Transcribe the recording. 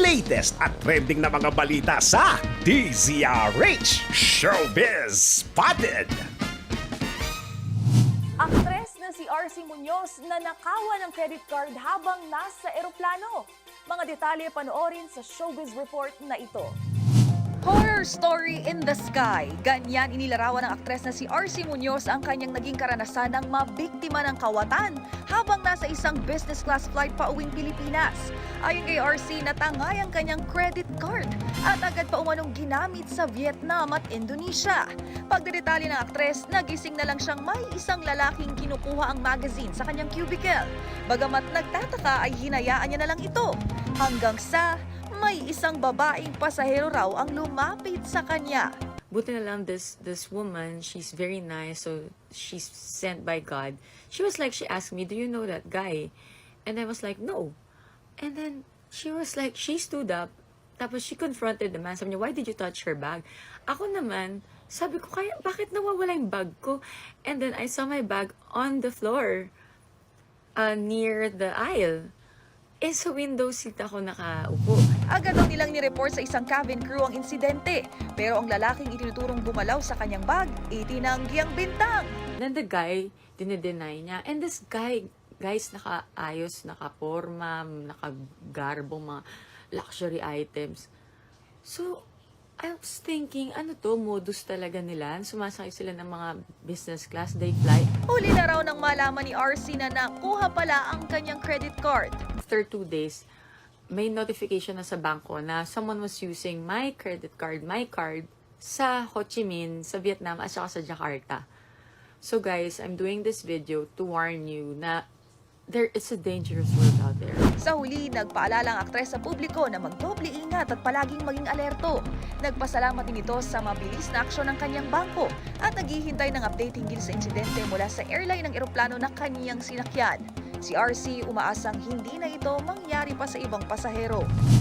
latest at trending na mga balita sa DZRH Showbiz Spotted! Aktres na si RC Munoz na nakawa ng credit card habang nasa eroplano. Mga detalye panoorin sa Showbiz Report na ito. Horror story in the sky. Ganyan inilarawan ng aktres na si RC Munoz ang kanyang naging karanasan ng mabiktima ng kawatan habang nasa isang business class flight pa uwing Pilipinas. Ayon kay RC, natangay ang kanyang credit card at agad pa umanong ginamit sa Vietnam at Indonesia. Pagdedetalye ng aktres, nagising na lang siyang may isang lalaking kinukuha ang magazine sa kanyang cubicle. Bagamat nagtataka ay hinayaan niya na lang ito. Hanggang sa may isang babaeng pasahero raw ang lumapit sa kanya. Buti na lang this this woman, she's very nice, so she's sent by God. She was like, she asked me, do you know that guy? And I was like, no. And then she was like, she stood up, tapos she confronted the man. Sabi niya, why did you touch her bag? Ako naman, sabi ko, kaya bakit nawawala yung bag ko? And then I saw my bag on the floor, uh, near the aisle. Eh, sa window seat ako nakaupo. Agad daw nilang nireport sa isang cabin crew ang insidente. Pero ang lalaking itinuturong gumalaw sa kanyang bag, itinanggi ang bintang. Then the guy, dinedeny niya. And this guy, guys, nakaayos, nakaporma, nakagarbo, mga luxury items. So, I was thinking, ano to, modus talaga nila. Sumasakay sila ng mga business class, they fly. Huli na raw nang malaman ni RC na nakuha pala ang kanyang credit card. After two days, may notification na sa bangko na someone was using my credit card, my card, sa Ho Chi Minh, sa Vietnam, at saka sa Jakarta. So guys, I'm doing this video to warn you na there is a dangerous world out there. Sa huli, nagpaalala ang aktres sa publiko na magdoble ingat at palaging maging alerto. Nagpasalamat din ito sa mabilis na aksyon ng kanyang bangko at naghihintay ng update hinggil sa insidente mula sa airline ng eroplano na kaniyang sinakyan. Si RC umaasang hindi na ito mangyari pa sa ibang pasahero.